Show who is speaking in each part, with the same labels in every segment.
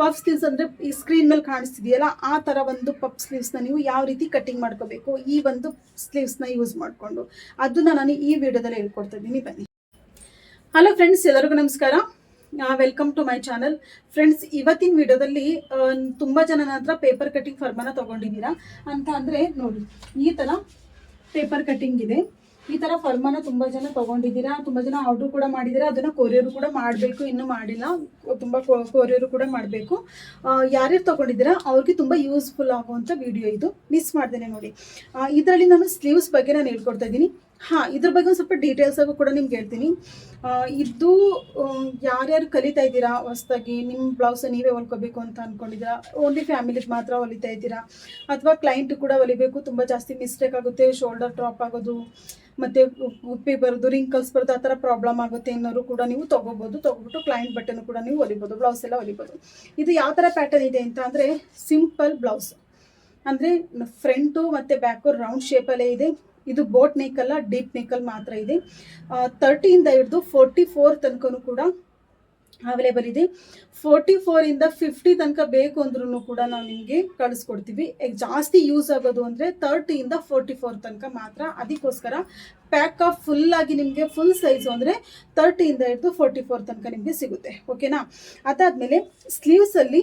Speaker 1: Puff sleeves ಅಂದರೆ ಈ screen ಮೇಲೆ ಕಾಣಿಸ್ತಿದೆಯಲ್ಲ, ಆ ಥರ ಒಂದು ಪಫ್ ಸ್ಲೀವ್ಸ್ನ ನೀವು ಯಾವ ರೀತಿ ಕಟ್ಟಿಂಗ್ ಮಾಡ್ಕೋಬೇಕು ಈ ಒಂದು ಸ್ಲೀವ್ಸ್ನ ಯೂಸ್ ಮಾಡಿಕೊಂಡು. ಅದನ್ನ ನಾನು ಈ ವಿಡಿಯೋದಲ್ಲಿ ಹೇಳ್ಕೊಡ್ತಾ ಇದ್ದೀನಿ. ಬನ್ನಿ. ಹಲೋ ಫ್ರೆಂಡ್ಸ್ ಎಲ್ಲರಿಗೂ ನಮಸ್ಕಾರ. Welcome to my channel friends ಇವತ್ತಿನ ವಿಡಿಯೋದಲ್ಲಿ ತುಂಬ ಜನ ಹತ್ರ ಪೇಪರ್ ಕಟ್ಟಿಂಗ್ ಫರ್ಮನ ತಗೊಂಡಿದ್ದೀರಾ? ಅಂತ ಅಂದರೆ ನೋಡಿ, ಈ ಥರ ಪೇಪರ್ ಕಟ್ಟಿಂಗ್ ಇದೆ. ಈ ತರ ಫರ್ಮನ ತುಂಬಾ ಜನ ತಗೊಂಡಿದ್ದೀರಾ? ತುಂಬಾ ಜನ ಆರ್ಡರ್ ಕೂಡ ಮಾಡಿದ್ದೀರಾ? ಅದನ್ನ ಕೊರಿಯರ್ ಕೂಡ ಮಾಡಬೇಕು, ಇನ್ನೂ ಮಾಡಿಲ್ಲ. ತುಂಬಾ ಕೊರಿಯರ್ ಕೂಡ ಮಾಡಬೇಕು. ಯಾರ್ಯಾರು ತಗೊಂಡಿದ್ದೀರಾ? ಅವ್ರಿಗೆ ತುಂಬಾ ಯೂಸ್ಫುಲ್ ಆಗುವಂಥ ವಿಡಿಯೋ ಇದು. ಮಿಸ್ ಮಾಡ್ದೇನೆ ನೋಡಿ. ಇದರಲ್ಲಿ ನಾನು ಸ್ಲೀವ್ಸ್ ಬಗ್ಗೆ ನಾನು ಹೇಳ್ಕೊಡ್ತಾ ಇದ್ದೀನಿ. ಹಾಂ, ಇದ್ರ ಬಗ್ಗೆ ಒಂದು ಸ್ವಲ್ಪ ಡೀಟೇಲ್ಸ್ ಆಗು ಕೂಡ ನಿಮ್ಗೆ ಹೇಳ್ತೀನಿ. ಇದು ಯಾರ್ಯಾರು ಕಲಿತಾ ಇದ್ದೀರಾ ಹೊಸ್ದಾಗಿ? ನಿಮ್ಮ ಬ್ಲೌಸ್ ನೀವೇ ಹೊಲ್ಕೋಬೇಕು ಅಂತ ಅನ್ಕೊಂಡಿದ್ದೀರಾ? ಓನ್ಲಿ ಫ್ಯಾಮಿಲಿಗೆ ಮಾತ್ರ ಹೊಲಿತಾ ಇದ್ದೀರಾ? ಅಥವಾ ಕ್ಲೈಂಟ್ ಕೂಡ ಹೊಲಿಬೇಕು, ತುಂಬ ಜಾಸ್ತಿ ಮಿಸ್ಟೇಕ್ ಆಗುತ್ತೆ ಶೋಲ್ಡರ್ ಡ್ರಾಪ್ ಆಗೋದು, ಮತ್ತು ಉಪ್ಪಿ ಬರೋದು ರಿಂಕಲ್ಸ್ ಬರೋದು, ಆ ಥರ ಪ್ರಾಬ್ಲಮ್ ಆಗುತ್ತೆ ಅನ್ನೋರು ಕೂಡ ನೀವು ತೊಗೋಬೋದು. ತೊಗೊಬಿಟ್ಟು ಕ್ಲೈಂಟ್ ಬಟ್ಟೆನೂ ಕೂಡ ನೀವು ಹೊಲಿಬೋದು ಬ್ಲೌಸ್ ಎಲ್ಲ ಹೊಲಿಬೋದು. ಇದು ಯಾವ ಥರ ಪ್ಯಾಟರ್ನ್ ಇದೆ ಅಂತ ಅಂದರೆ ಸಿಂಪಲ್ ಬ್ಲೌಸ್ ಅಂದರೆ ಫ್ರಂಟು ಮತ್ತು ಬ್ಯಾಕು ರೌಂಡ್ ಶೇಪಲ್ಲೇ ಇದೆ. ಇದು ಬೋಟ್ ನೆಕ್ ಅಲ್ಲ ಡೀಪ್ ನೆಕ್ಕಲ್ಲಿ ಮಾತ್ರ ಇದೆ. ತರ್ಟಿಯಿಂದ ಹಿಡಿದು ಫೋರ್ಟಿ ಫೋರ್ ತನಕನೂ ಕೂಡ ಅವೈಲೇಬಲ್ ಇದೆ. ಫೋರ್ಟಿ ಫೋರಿಂದ ಫಿಫ್ಟಿ ತನಕ ಬೇಕು ಅಂದ್ರೂ ಕೂಡ ನಾವು ನಿಮಗೆ ಕಳಿಸ್ಕೊಡ್ತೀವಿ. ಜಾಸ್ತಿ ಯೂಸ್ ಆಗೋದು ಅಂದರೆ ತರ್ಟಿಯಿಂದ ಫೋರ್ಟಿ ಫೋರ್ ತನಕ ಮಾತ್ರ. ಅದಕ್ಕೋಸ್ಕರ ಪ್ಯಾಕ್ ಆಫ್ ಫುಲ್ ಆಗಿ ನಿಮಗೆ ಫುಲ್ ಸೈಜು ಅಂದರೆ ತರ್ಟಿಯಿಂದ ಹಿಡಿದು ಫೋರ್ಟಿ ಫೋರ್ ತನಕ ನಿಮಗೆ ಸಿಗುತ್ತೆ. ಓಕೆನಾ ಅದಾದಮೇಲೆ ಸ್ಲೀವ್ಸಲ್ಲಿ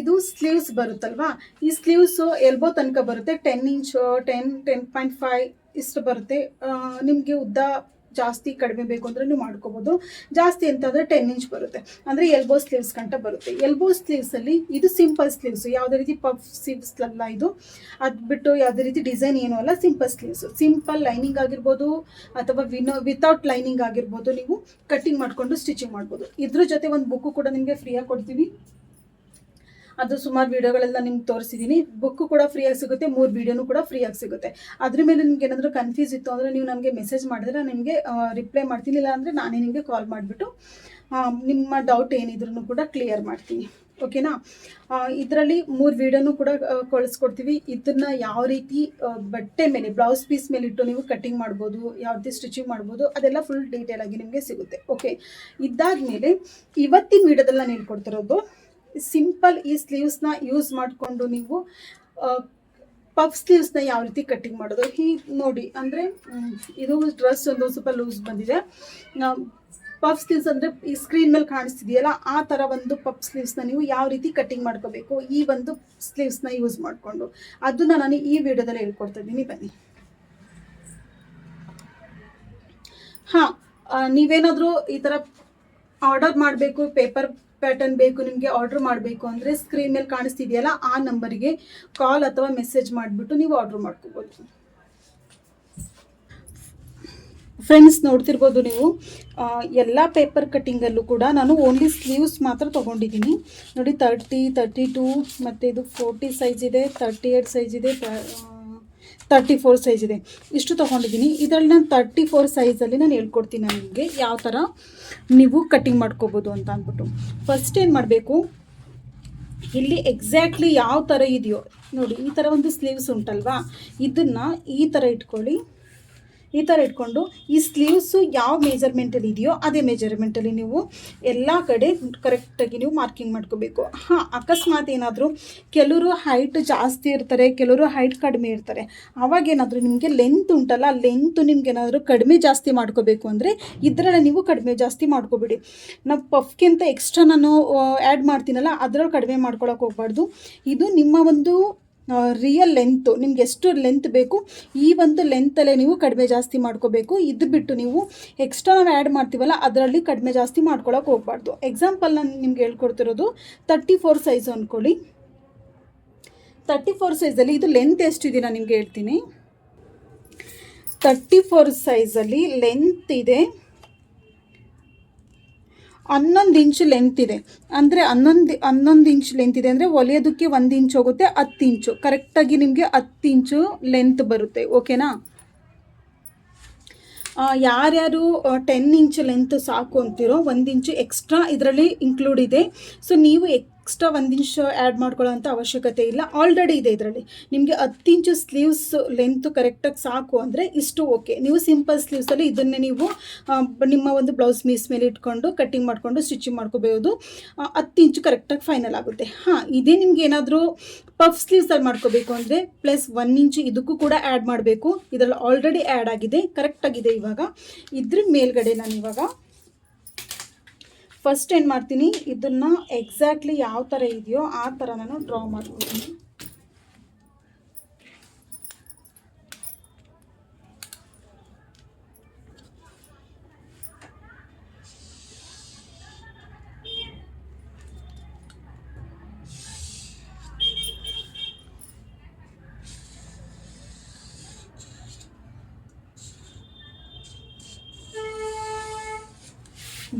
Speaker 1: ಇದು ಸ್ಲೀವ್ಸ್ ಬರುತ್ತಲ್ವಾ? ಈ ಸ್ಲೀವ್ಸು ಎಲ್ಬೋ ತನಕ ಬರುತ್ತೆ ten inch ten ten point five ಇಷ್ಟು ಬರುತ್ತೆ. ನಿಮಗೆ ಉದ್ದ ಜಾಸ್ತಿ ಕಡಿಮೆ ಬೇಕು ಅಂದರೆ ನೀವು ಮಾಡ್ಕೋಬೋದು. ಜಾಸ್ತಿ ಅಂತಂದರೆ ಟೆನ್ ಇಂಚ್ ಬರುತ್ತೆ. ಅಂದರೆ ಎಲ್ಬೋ ಸ್ಲೀವ್ಸ್ ಗಂಟ ಬರುತ್ತೆ. ಎಲ್ಬೋ ಸ್ಲೀವ್ಸಲ್ಲಿ ಇದು ಸಿಂಪಲ್ ಸ್ಲೀವ್ಸು ಯಾವುದೇ ರೀತಿ ಪಫ್ ಸ್ಲೀವ್ಸ್ ಅಲ್ಲ ಇದು. ಅದು ಬಿಟ್ಟು ಯಾವುದೇ ರೀತಿ ಡಿಸೈನ್ ಏನು ಅಲ್ಲ ಸಿಂಪಲ್ ಸ್ಲೀವ್ಸು ಸಿಂಪಲ್ ಲೈನಿಂಗ್ ಆಗಿರ್ಬೋದು ಅಥವಾ ವಿನೋ ವಿತೌಟ್ ಲೈನಿಂಗ್ ಆಗಿರ್ಬೋದು ನೀವು ಕಟ್ಟಿಂಗ್ ಮಾಡಿಕೊಂಡು ಸ್ಟಿಚಿಂಗ್ ಮಾಡ್ಬೋದು. ಇದ್ರ ಜೊತೆ ಒಂದು ಬುಕ್ಕು ಕೂಡ ನಿಮಗೆ ಫ್ರೀಯಾಗಿ ಕೊಡ್ತೀವಿ ಅದು ಸುಮಾರು ವಿಡಿಯೋಗಳೆಲ್ಲ ನಿಮ್ಗೆ ತೋರಿಸಿದ್ದೀನಿ ಬುಕ್ಕು ಕೂಡ ಫ್ರೀಯಾಗಿ ಸಿಗುತ್ತೆ, ಮೂರು ವಿಡಿಯೋನು ಕೂಡ ಫ್ರೀಯಾಗಿ ಸಿಗುತ್ತೆ. ಅದ್ರ ಮೇಲೆ ನಿಮ್ಗೆ ಏನಾದರೂ ಕನ್ಫ್ಯೂಸ್ ಇತ್ತು ಅಂದರೆ ನೀವು ನನಗೆ ಮೆಸೇಜ್ ಮಾಡಿದ್ರೆ ನಿಮಗೆ ರಿಪ್ಲೈ ಮಾಡ್ತೀನಿ. ಇಲ್ಲ ಅಂದರೆ ನಾನೇ ನಿಮಗೆ ಕಾಲ್ ಮಾಡಿಬಿಟ್ಟು ನಿಮ್ಮ ಡೌಟ್ ಏನಿದ್ರೂ ಕೂಡ ಕ್ಲಿಯರ್ ಮಾಡ್ತೀನಿ. ಓಕೆನಾ ಇದರಲ್ಲಿ ಮೂರು ವಿಡಿಯೋನು ಕೂಡ ಕಳಿಸ್ಕೊಡ್ತೀವಿ. ಇದನ್ನ ಯಾವ ರೀತಿ ಬಟ್ಟೆ ಮೇಲೆ ಬ್ಲೌಸ್ ಪೀಸ್ ಮೇಲೆ ಇಟ್ಟು ನೀವು ಕಟ್ಟಿಂಗ್ ಮಾಡ್ಬೋದು ಯಾವ ರೀತಿ ಸ್ಟಿಚಿಂಗ್ ಮಾಡ್ಬೋದು, ಅದೆಲ್ಲ ಫುಲ್ ಡೀಟೇಲ್ ಆಗಿ ನಿಮಗೆ ಸಿಗುತ್ತೆ. ಓಕೆ ಇದಾದ್ಮೇಲೆ ಇವತ್ತಿನ ವಿಡಿಯೋದಲ್ಲ ನಾನು ಸಿಂಪಲ್ ಈ ಸ್ಲೀವ್ಸ್ನ ಯೂಸ್ ಮಾಡಿಕೊಂಡು ನೀವು ಪಫ್ ಸ್ಲೀವ್ಸ್ನ ಯಾವ ರೀತಿ ಕಟ್ಟಿಂಗ್ ಮಾಡೋದು? ಈ ನೋಡಿ, ಅಂದರೆ ಇದು ಡ್ರೆಸ್ ಒಂದು ಸ್ವಲ್ಪ ಲೂಸ್ ಬಂದಿದೆ. ಪಫ್ ಸ್ಲೀವ್ಸ್ ಅಂದರೆ ಈ ಸ್ಕ್ರೀನ್ ಮೇಲೆ ಕಾಣಿಸ್ತಿದೆಯಲ್ಲ, ಆ ಥರ ಒಂದು ಪಫ್ ಸ್ಲೀವ್ಸ್ನ ನೀವು ಯಾವ ರೀತಿ ಕಟ್ಟಿಂಗ್ ಮಾಡ್ಕೋಬೇಕು? ಈ ಒಂದು ಸ್ಲೀವ್ಸ್ನ ಯೂಸ್ ಮಾಡಿಕೊಂಡು. ಅದನ್ನ ನಾನು ಈ ವಿಡಿಯೋದಲ್ಲಿ ಹೇಳ್ಕೊಡ್ತಾ ಇದ್ದೀನಿ. ಬನ್ನಿ. ಹಾಂ ನೀವೇನಾದರೂ ಈ ಥರ ಆರ್ಡರ್ ಮಾಡಬೇಕು, ಪೇಪರ್ ಪ್ಯಾಟರ್ನ್ ಬೇಕು, ನಿಮಗೆ ಆರ್ಡರ್ ಮಾಡಬೇಕು ಅಂದರೆ ಸ್ಕ್ರೀನ್ ಮೇಲೆ ಕಾಣಿಸ್ತಿದೆಯಲ್ಲ ಆ ನಂಬರಿಗೆ ಕಾಲ್ ಅಥವಾ ಮೆಸೇಜ್ ಮಾಡಿಬಿಟ್ಟು ನೀವು ಆರ್ಡರ್ ಮಾಡ್ಕೋಬೋದು. ಫ್ರೆಂಡ್ಸ್ ನೋಡ್ತಿರ್ಬೋದು ನೀವು ಎಲ್ಲ ಪೇಪರ್ ಕಟ್ಟಿಂಗಲ್ಲೂ ಕೂಡ ನಾನು ಓನ್ಲಿ ಸ್ಲೀವ್ಸ್ ಮಾತ್ರ ತೊಗೊಂಡಿದ್ದೀನಿ. ನೋಡಿ ತರ್ಟಿ ತರ್ಟಿ ಟೂ ಮತ್ತು ಇದು ಫೋರ್ಟಿ ಸೈಜ್ ಇದೆ ತರ್ಟಿ ಏಟ್ ಸೈಜ್ ಇದೆ ತರ್ಟಿ ಫೋರ್ ಸೈಜ್ ಇದೆ. ಇಷ್ಟು ತೊಗೊಂಡಿದ್ದೀನಿ. ಇದರಲ್ಲಿ ನಾನು ತರ್ಟಿ ಫೋರ್ ಸೈಜಲ್ಲಿ ನಾನು ಹೇಳ್ಕೊಡ್ತೀನಿ ನಿಮಗೆ ಯಾವ ಥರ ನೀವು ಕಟ್ಟಿಂಗ್ ಮಾಡ್ಕೋಬೋದು ಅಂತ ಅಂದ್ಬಿಟ್ಟು. ಫಸ್ಟ್ ಏನು ಮಾಡಬೇಕು? ಇಲ್ಲಿ ಎಕ್ಸಾಕ್ಟ್ಲಿ ಯಾವ ಥರ ಇದೆಯೋ, ನೋಡಿ, ಈ ಥರ ಒಂದು ಸ್ಲೀವ್ಸ್ ಉಂಟಲ್ವಾ? ಇದನ್ನು ಈ ಥರ ಇಟ್ಕೊಳ್ಳಿ. ಈ ಥರ ಇಟ್ಕೊಂಡು ಈ ಸ್ಲೀವ್ಸು ಯಾವ ಮೇಜರ್ಮೆಂಟಲ್ಲಿ ಇದೆಯೋ ಅದೇ ಮೆಜರ್ಮೆಂಟಲ್ಲಿ ನೀವು ಎಲ್ಲ ಕಡೆ ಕರೆಕ್ಟಾಗಿ ನೀವು ಮಾರ್ಕಿಂಗ್ ಮಾಡ್ಕೋಬೇಕು. ಹಾಂ, ಅಕಸ್ಮಾತ್ ಏನಾದರೂ ಕೆಲವರು ಹೈಟ್ ಜಾಸ್ತಿ ಇರ್ತಾರೆ, ಕೆಲವರು ಹೈಟ್ ಕಡಿಮೆ ಇರ್ತಾರೆ. ಆವಾಗೇನಾದರೂ ನಿಮಗೆ ಲೆಂತ್ ಉಂಟಲ್ಲ ಲೆಂತ್ ನಿಮ್ಗೆ ಏನಾದರೂ ಕಡಿಮೆ ಜಾಸ್ತಿ ಮಾಡ್ಕೋಬೇಕು ಅಂದರೆ ಇದರಲ್ಲಿ ನೀವು ಕಡಿಮೆ ಜಾಸ್ತಿ ಮಾಡ್ಕೋಬೇಡಿ. ನಾವು ಪಫ್ಗಿಂತ ಎಕ್ಸ್ಟ್ರಾ ನಾನು ಆ್ಯಡ್ ಮಾಡ್ತೀನಲ್ಲ, ಅದರಲ್ಲಿ ಕಡಿಮೆ ಮಾಡ್ಕೊಳಕ್ಕೆ ಹೋಗ್ಬಾರ್ದು. ಇದು ನಿಮ್ಮ ಒಂದು ರಿಯಲ್ ಲೆಂತು ನಿಮ್ಗೆ ಎಷ್ಟು ಲೆಂತ್ ಬೇಕು, ಈ ಒಂದು ಲೆಂತಲ್ಲೇ ನೀವು ಕಡಿಮೆ ಜಾಸ್ತಿ ಮಾಡ್ಕೋಬೇಕು. ಇದು ಬಿಟ್ಟು ನೀವು ಎಕ್ಸ್ಟ್ರಾ ನಾವು ಆ್ಯಡ್ ಮಾಡ್ತೀವಲ್ಲ, ಅದರಲ್ಲಿ ಕಡಿಮೆ ಜಾಸ್ತಿ ಮಾಡ್ಕೊಳಕ್ಕೆ ಹೋಗ್ಬಾರ್ದು. ಎಕ್ಸಾಂಪಲ್ ನಾನು ನಿಮ್ಗೆ ಹೇಳ್ಕೊಡ್ತಿರೋದು ತರ್ಟಿ ಫೋರ್ ಸೈಜು ಅಂದ್ಕೊಳ್ಳಿ ತರ್ಟಿ ಫೋರ್ ಸೈಜಲ್ಲಿ ಇದು ಲೆಂತ್ ಎಷ್ಟಿದೆ ನಾನು ನಿಮಗೆ ಹೇಳ್ತೀನಿ. ತರ್ಟಿ ಫೋರ್ ಸೈಜಲ್ಲಿ ಲೆಂತ್ ಇದೆ. ಹನ್ನೊಂದು ಇಂಚ್ ಲೆಂತ್ ಇದೆ. ಅಂದರೆ ಹನ್ನೊಂದು ಹನ್ನೊಂದು ಇಂಚ್ ಲೆಂತ್ ಇದೆ. ಅಂದರೆ ಹೊಲಿಯೋದಕ್ಕೆ ಒಂದು ಇಂಚ್ ಹೋಗುತ್ತೆ, ಹತ್ತು ಇಂಚು ಕರೆಕ್ಟಾಗಿ ನಿಮಗೆ ಹತ್ತು ಇಂಚು ಲೆಂತ್ ಬರುತ್ತೆ. ಓಕೆನಾ ಯಾರ್ಯಾರು ಟೆನ್ ಇಂಚ್ ಲೆಂತ್ ಸಾಕು ಅಂತಿರೋ, ಒಂದು ಇಂಚು ಎಕ್ಸ್ಟ್ರಾ ಇದರಲ್ಲಿ ಇನ್ಕ್ಲೂಡ್ ಇದೆ. ಸೊ ನೀವು ಎಕ್ಸ್ಟ್ರಾ ಒಂದು ಇಂಚ್ ಆ್ಯಡ್ ಮಾಡ್ಕೊಳ್ಳೋಂಥ ಅವಶ್ಯಕತೆ ಇಲ್ಲ. ಆಲ್ರೆಡಿ ಇದೆ ಇದರಲ್ಲಿ. ನಿಮಗೆ ಹತ್ತು ಇಂಚು ಸ್ಲೀವ್ಸ್ ಲೆಂತ್ ಕರೆಕ್ಟಾಗಿ ಸಾಕು ಅಂದರೆ ಇಷ್ಟು ಓಕೆ ನೀವು ಸಿಂಪಲ್ ಸ್ಲೀವ್ಸಲ್ಲಿ ಇದನ್ನೇ ನೀವು ನಿಮ್ಮ ಒಂದು ಬ್ಲೌಸ್ ಮೀಸ್ ಮೇಲೆ ಇಟ್ಕೊಂಡು ಕಟ್ಟಿಂಗ್ ಮಾಡಿಕೊಂಡು ಸ್ಟಿಚಿಂಗ್ ಮಾಡ್ಕೋಬೋದು. ಆ, ಹತ್ತು ಇಂಚು ಕರೆಕ್ಟಾಗಿ ಫೈನಲ್ ಆಗುತ್ತೆ. ಹಾಂ ಇದೇ ನಿಮ್ಗೆ ಏನಾದರೂ ಪಫ್ ಸ್ಲೀವ್ಸಲ್ಲಿ ಮಾಡ್ಕೋಬೇಕು ಅಂದರೆ ಪ್ಲಸ್ ಒನ್ ಇಂಚು ಇದಕ್ಕೂ ಕೂಡ ಆ್ಯಡ್ ಮಾಡಬೇಕು. ಇದರಲ್ಲಿ ಆಲ್ರೆಡಿ ಆ್ಯಡ್ ಆಗಿದೆ ಕರೆಕ್ಟಾಗಿದೆ ಇವಾಗ. ಇದ್ರ ಮೇಲ್ಗಡೆ ನಾನು ಇವಾಗ ಫಸ್ಟ್ ಏನು ಮಾಡ್ತೀನಿ ಇದನ್ನು ಎಕ್ಸಾಕ್ಟ್ಲಿ ಯಾವ ಥರ ಇದೆಯೋ ಆ ಥರ ನಾನು ಡ್ರಾ ಮಾಡ್ಕೊತೀನಿ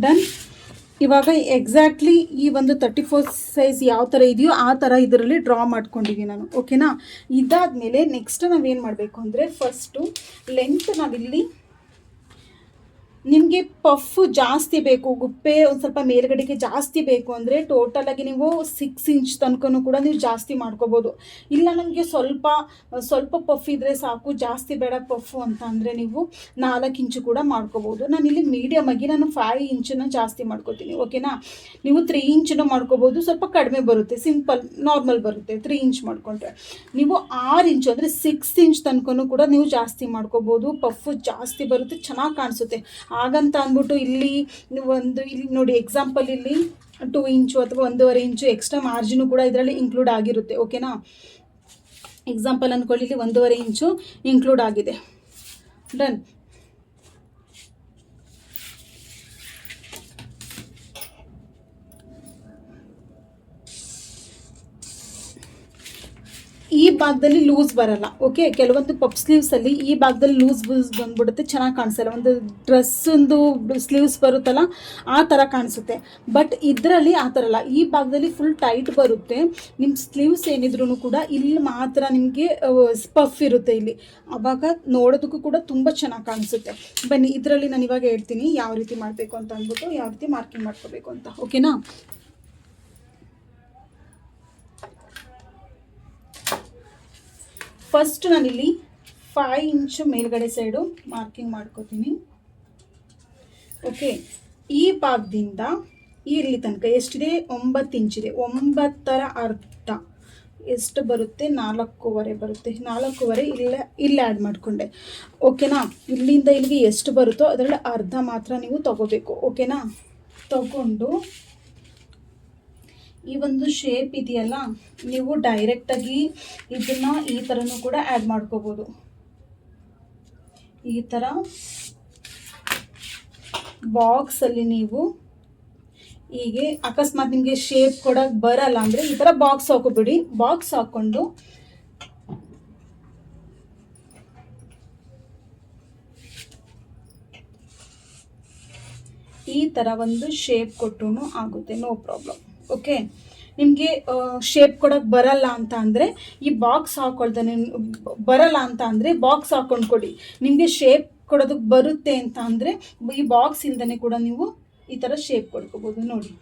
Speaker 1: ಡನ್ ಇವಾಗ ಎಕ್ಸಾಕ್ಟ್ಲಿ ಈ ಒಂದು ತರ್ಟಿ ಫೋರ್ ಸೈಜ್ ಯಾವ ಥರ ಇದೆಯೋ ಆ ಥರ ಇದರಲ್ಲಿ ಡ್ರಾ ಮಾಡ್ಕೊಂಡಿದ್ದೀನಿ ನಾನು ಓಕೆನಾ ಇದಾದಮೇಲೆ ನೆಕ್ಸ್ಟ್ ನಾವೇನು ಮಾಡಬೇಕು ಅಂದರೆ ಫಸ್ಟು ಲೆಂತ್ ನಾವಿಲ್ಲಿ ನಿಮಗೆ ಪಫ್ ಜಾಸ್ತಿ ಬೇಕು, ಗುಪ್ಪೆ ಒಂದು ಸ್ವಲ್ಪ ಮೇಲ್ಗಡೆಗೆ ಜಾಸ್ತಿ ಬೇಕು ಅಂದರೆ ಟೋಟಲಾಗಿ ನೀವು ಸಿಕ್ಸ್ ಇಂಚ್ ತನಕನೂ ಕೂಡ ನೀವು ಜಾಸ್ತಿ ಮಾಡ್ಕೋಬೋದು. ಇಲ್ಲ ನಮಗೆ ಸ್ವಲ್ಪ ಸ್ವಲ್ಪ ಪಫ್ ಇದ್ದರೆ ಸಾಕು, ಜಾಸ್ತಿ ಬೇಡ ಪಫು ಅಂತ ಅಂದರೆ ನೀವು ನಾಲ್ಕು ಇಂಚು ಕೂಡ ಮಾಡ್ಕೋಬೋದು. ನಾನು ಇಲ್ಲಿ ಮೀಡಿಯಮ್ ಆಗಿ ನಾನು ಫೈವ್ ಇಂಚನ್ನು ಜಾಸ್ತಿ ಮಾಡ್ಕೋತೀನಿ ಓಕೆನಾ ನೀವು ತ್ರೀ ಇಂಚನ್ನು ಮಾಡ್ಕೋಬೋದು, ಸ್ವಲ್ಪ ಕಡಿಮೆ ಬರುತ್ತೆ ಸಿಂಪಲ್ ನಾರ್ಮಲ್ ಬರುತ್ತೆ ತ್ರೀ ಇಂಚ್ ಮಾಡ್ಕೊಂಡ್ರೆ. ನೀವು ಆರು ಇಂಚು ಅಂದರೆ ಸಿಕ್ಸ್ ಇಂಚ್ ತನಕನೂ ಕೂಡ ನೀವು ಜಾಸ್ತಿ ಮಾಡ್ಕೋಬೋದು ಪಫು ಜಾಸ್ತಿ ಬರುತ್ತೆ, ಚೆನ್ನಾಗಿ ಕಾಣಿಸುತ್ತೆ. ಹಾಗಂತ ಅಂದ್ಬಿಟ್ಟು ಇಲ್ಲಿ ಒಂದು ಇಲ್ಲಿ ನೋಡಿ ಎಕ್ಸಾಂಪಲ್ ಇಲ್ಲಿ ಟೂ ಇಂಚು ಅಥವಾ ಒಂದೂವರೆ ಇಂಚು ಎಕ್ಸ್ಟ್ರಾ ಮಾರ್ಜಿನು ಕೂಡ ಇದರಲ್ಲಿ ಇನ್ಕ್ಲೂಡ್ ಆಗಿರುತ್ತೆ ಓಕೆನಾ ಎಕ್ಸಾಂಪಲ್ ಅಂದ್ಕೊಳ್ಳಿ ಇಲ್ಲಿ ಒಂದೂವರೆ ಇಂಚು ಇನ್ಕ್ಲೂಡ್ ಆಗಿದೆ. ಡನ್ ಈ ಭಾಗದಲ್ಲಿ ಲೂಸ್ ಬರಲ್ಲ ಓಕೆ ಕೆಲವೊಂದು ಪಪ್ ಸ್ಲೀವ್ಸಲ್ಲಿ ಈ ಭಾಗದಲ್ಲಿ ಲೂಸ್ ಬೂಸ್ ಬಂದ್ಬಿಡುತ್ತೆ, ಚೆನ್ನಾಗಿ ಕಾಣಿಸಲ್ಲ. ಒಂದು ಡ್ರೆಸ್ ಒಂದು ಸ್ಲೀವ್ಸ್ ಬರುತ್ತಲ್ಲ, ಆ ಥರ ಕಾಣಿಸುತ್ತೆ. ಬಟ್ ಇದರಲ್ಲಿ ಆ ಥರ ಅಲ್ಲ. ಈ ಭಾಗದಲ್ಲಿ ಫುಲ್ ಟೈಟ್ ಬರುತ್ತೆ. ನಿಮ್ಮ ಸ್ಲೀವ್ಸ್ ಏನಿದ್ರು ಕೂಡ ಇಲ್ಲಿ ಮಾತ್ರ ನಿಮಗೆ ಪಫ್ ಇರುತ್ತೆ ಇಲ್ಲಿ. ಆವಾಗ ನೋಡೋದಕ್ಕೂ ಕೂಡ ತುಂಬ ಚೆನ್ನಾಗಿ ಕಾಣಿಸುತ್ತೆ. ಬನ್ನಿ, ಇದರಲ್ಲಿ ನಾನು ಇವಾಗ ಹೇಳ್ತೀನಿ ಯಾವ ರೀತಿ ಮಾಡಬೇಕು ಅಂತ ಅಂದ್ಬಿಟ್ಟು, ಯಾವ ರೀತಿ ಮಾರ್ಕಿಂಗ್ ಮಾಡ್ಕೋಬೇಕು ಅಂತ ಓಕೆನಾ ಫಸ್ಟ್ ನಾನಿಲ್ಲಿ ಫೈವ್ ಇಂಚು ಮೇಲ್ಗಡೆ ಸೈಡು ಮಾರ್ಕಿಂಗ್ ಮಾಡ್ಕೋತೀನಿ. ಓಕೆ ಈ ಭಾಗದಿಂದ ಇಲ್ಲಿ ತನಕ ಎಷ್ಟಿದೆ? ಒಂಬತ್ತು ಇಂಚಿದೆ ಒಂಬತ್ತರ ಅರ್ಧ. ಎಷ್ಟು ಬರುತ್ತೆ? ನಾಲ್ಕೂವರೆ ಬರುತ್ತೆ. ನಾಲ್ಕೂವರೆ ಇಲ್ಲ, ಇಲ್ಲಿ ಆ್ಯಡ್ ಮಾಡಿಕೊಂಡೆ. ಓಕೆನಾ ಇಲ್ಲಿಂದ ಇಲ್ಲಿಗೆ ಎಷ್ಟು ಬರುತ್ತೋ ಅದರಲ್ಲಿ ಅರ್ಧ ಮಾತ್ರ ನೀವು ತಗೋಬೇಕು. ಓಕೆನಾ ತಗೊಂಡು ಈ ಒಂದು ಶೇಪ್ ಇದೆಯಲ್ಲ, ನೀವು ಡೈರೆಕ್ಟಾಗಿ ಇದನ್ನ ಈ ಥರನೂ ಕೂಡ ಆ್ಯಡ್ ಮಾಡ್ಕೋಬೋದು. ಈ ಥರ ಬಾಕ್ಸಲ್ಲಿ ನೀವು ಹೀಗೆ ಅಕಸ್ಮಾತ್ ನಿಮಗೆ ಶೇಪ್ ಕೊಡೋಕೆ ಬರಲ್ಲ ಅಂದರೆ ಈ ಥರ ಬಾಕ್ಸ್ ಹಾಕೋಬಿಡಿ. ಬಾಕ್ಸ್ ಹಾಕ್ಕೊಂಡು ಈ ಥರ ಒಂದು ಶೇಪ್ ಕೊಟ್ಟು ಆಗುತ್ತೆ ನೋ ಪ್ರಾಬ್ಲಮ್ ಓಕೆ ನಿಮಗೆ ಶೇಪ್ ಕೊಡೋಕೆ ಬರಲ್ಲ ಅಂತ ಅಂದರೆ, ಈ ಬಾಕ್ಸ್ ಹಾಕೊಳ್ತಾನೆ ಬರಲ್ಲ ಅಂತ ಅಂದರೆ ಬಾಕ್ಸ್ ಹಾಕ್ಕೊಂಡು ಕೊಡಿ. ನಿಮಗೆ ಶೇಪ್ ಕೊಡೋದಕ್ಕೆ ಬರುತ್ತೆ ಅಂತ ಅಂದರೆ, ಈ ಬಾಕ್ಸ್ ಇಲ್ದೇ ಕೂಡ ನೀವು ಈ ಥರ ಶೇಪ್ ಕೊಡ್ಕೋಬೋದು ನೋಡಿ.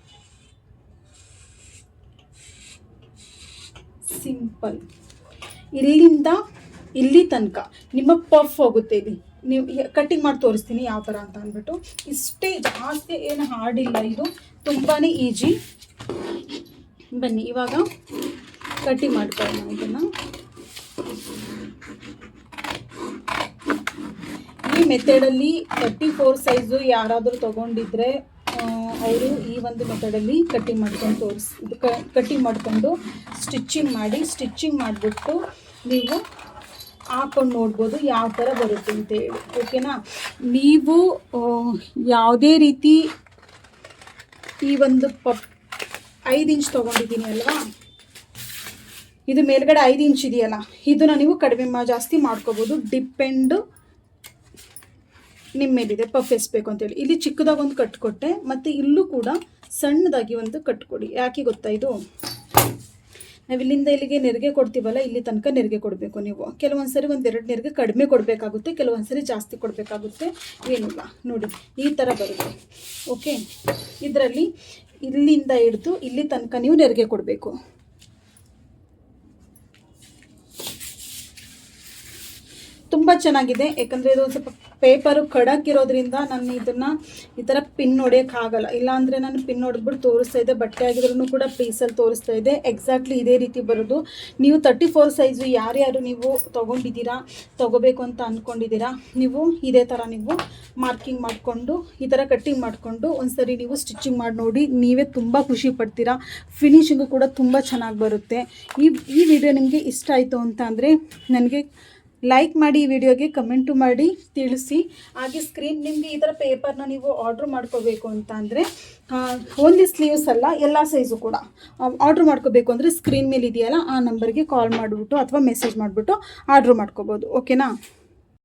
Speaker 1: ಸಿಂಪಲ್ ಇಲ್ಲಿಂದ ಇಲ್ಲಿ ತನಕ ನಿಮ್ಮ ಪಫ್ ಹೋಗುತ್ತೆ ಇಲ್ಲಿ. ನೀವು ಕಟ್ಟಿಂಗ್ ಮಾಡಿ ತೋರಿಸ್ತೀನಿ ಯಾವ ಥರ ಅಂತ ಅಂದ್ಬಿಟ್ಟು. ಇಷ್ಟೇ ಜಾಸ್ತಿ ಏನು ಹಾರ್ಡಿಲ್ಲ ಇದು. ತುಂಬಾ ಈಜಿ ಬನ್ನಿ, ಇವಾಗ ಕಟ್ಟಿಂಗ್ ಮಾಡ್ಕೊಳ್ಳೋಣ ಇದನ್ನು. ಈ ಮೆಥಡಲ್ಲಿ ತರ್ಟಿ ಫೋರ್ ಸೈಜು ಯಾರಾದರೂ ತೊಗೊಂಡಿದ್ರೆ ಅವರು ಈ ಒಂದು ಮೆಥಡಲ್ಲಿ ಕಟ್ಟಿಂಗ್ ಮಾಡ್ಕೊಂಡು ತೋರಿಸ್ ಕಟ್ಟಿಂಗ್ ಮಾಡಿಕೊಂಡು ಸ್ಟಿಚ್ಚಿಂಗ್ ಮಾಡಿ ಸ್ಟಿಚ್ಚಿಂಗ್ ಮಾಡಿಬಿಟ್ಟು ನೀವು ಹಾಕೊಂಡು ನೋಡ್ಬೋದು ಯಾವ ಥರ ಬರುತ್ತೆ ಅಂತ ಓಕೆನಾ ನೀವು ಯಾವುದೇ ರೀತಿ ಈ ಒಂದು ಪಪ್, ಐದು ಇಂಚ್ ತೊಗೊಂಡಿದ್ದೀನಿ ಅಲ್ವಾ? ಇದು ಮೇಲ್ಗಡೆ ಐದು ಇಂಚ್ ಇದೆಯಲ್ಲ, ಇದನ್ನು ನೀವು ಕಡಿಮೆ ಮಾ, ಜಾಸ್ತಿ ಮಾಡ್ಕೋಬೋದು. ಡಿಪೆಂಡು ನಿಮ್ಮ ಮೇಲಿದೆ ಪಫ್ ಎಸ್ಬೇಕು ಅಂತೇಳಿ ಇಲ್ಲಿ ಚಿಕ್ಕದಾಗಿ ಒಂದು ಕಟ್ಕೊಟ್ಟೆ ಮತ್ತು ಇಲ್ಲೂ ಕೂಡ ಸಣ್ಣದಾಗಿ ಒಂದು ಕಟ್ಕೊಡಿ ಯಾಕೆ ಗೊತ್ತಾ ಇದು? ನಾವು ಇಲ್ಲಿಂದ ಇಲ್ಲಿಗೆ ನೆರಿಗೆ ಕೊಡ್ತೀವಲ್ಲ, ಇಲ್ಲಿ ತನಕ ನೆರಿಗೆ ಕೊಡಬೇಕು ನೀವು. ಕೆಲವೊಂದು ಸರಿ ಒಂದೆರಡು ನೆರಿಗೆ ಕಡಿಮೆ ಕೊಡಬೇಕಾಗುತ್ತೆ ಕೆಲವೊಂದು ಸರಿ ಜಾಸ್ತಿ ಕೊಡಬೇಕಾಗುತ್ತೆ, ಏನಿಲ್ಲ. ನೋಡಿ, ಈ ಥರ ಬರುತ್ತೆ. ಓಕೆ ಇದರಲ್ಲಿ ಇಲ್ಲಿಂದ ಹಿಡಿದು ಇಲ್ಲಿ ತನಕ ನೀವು ನೆರಿಗೆ ಕೊಡಬೇಕು. ತುಂಬ ಚೆನ್ನಾಗಿದೆ. ಯಾಕಂದರೆ ಇದು ಸ್ವಲ್ಪ ಪೇಪರು ಖಡಕ್ ಇರೋದ್ರಿಂದ ನಾನು ಇದನ್ನು ಈ ಥರ ಪಿನ್ ಹೊಡೆಯೋಕ್ಕಾಗಲ್ಲ ಇಲ್ಲಾಂದರೆ ನಾನು ಪಿನ್ ಹೊಡೆದ್ಬಿಟ್ಟು ತೋರಿಸ್ತಾ ಇದ್ದೆ ಬಟ್ಟೆ ಆಗಿದ್ರೂ ಕೂಡ ಪೀಸಲ್ಲಿ ತೋರಿಸ್ತಾ ಇದೆ. ಎಕ್ಸಾಕ್ಟ್ಲಿ ಇದೇ ರೀತಿ ಬರೋದು. ನೀವು ತರ್ಟಿ ಫೋರ್ ಸೈಜು ಯಾರ್ಯಾರು ನೀವು ತೊಗೊಂಡಿದ್ದೀರಾ, ತೊಗೋಬೇಕು ಅಂತ ಅಂದ್ಕೊಂಡಿದ್ದೀರಾ ನೀವು ಇದೇ ಥರ ನೀವು ಮಾರ್ಕಿಂಗ್ ಮಾಡಿಕೊಂಡು, ಈ ಥರ ಕಟ್ಟಿಂಗ್ ಮಾಡಿಕೊಂಡು ಒಂದ್ಸರಿ ನೀವು ಸ್ಟಿಚಿಂಗ್ ಮಾಡಿ ನೋಡಿ, ನೀವೇ ತುಂಬ ಖುಷಿ ಪಡ್ತೀರಾ. ಫಿನಿಶಿಂಗು ಕೂಡ ತುಂಬ ಚೆನ್ನಾಗಿ ಬರುತ್ತೆ. ಈ ಈ ವಿಡಿಯೋ ನಿಮಗೆ ಇಷ್ಟ ಆಯಿತು ಅಂತ ಅಂದರೆ, ನನಗೆ ಲೈಕ್ ಮಾಡಿ ಈ ವಿಡಿಯೋಗೆ ಕಮೆಂಟು ಮಾಡಿ, ತಿಳಿಸಿ. ಹಾಗೆ ಸ್ಕ್ರೀನ್ ನಿಮಗೆ ಈ ಥರ ಪೇಪರ್ನ ನೀವು ಆರ್ಡ್ರ್ ಮಾಡ್ಕೋಬೇಕು ಅಂತ ಅಂದರೆ ಒಂದು ಸ್ಲೀವ್ಸ್ ಅಲ್ಲ, ಎಲ್ಲ ಸೈಜು ಕೂಡ. ಆರ್ಡ್ರ್ ಮಾಡ್ಕೋಬೇಕು ಅಂದರೆ ಸ್ಕ್ರೀನ್ ಮೇಲೆ ಇದೆಯಲ್ಲ ಆ ನಂಬರ್ಗೆ ಕಾಲ್ ಮಾಡಿಬಿಟ್ಟು ಅಥವಾ ಮೆಸೇಜ್ ಮಾಡಿಬಿಟ್ಟು ಆರ್ಡ್ರ್ ಮಾಡ್ಕೋಬೋದು. ಓಕೆನಾ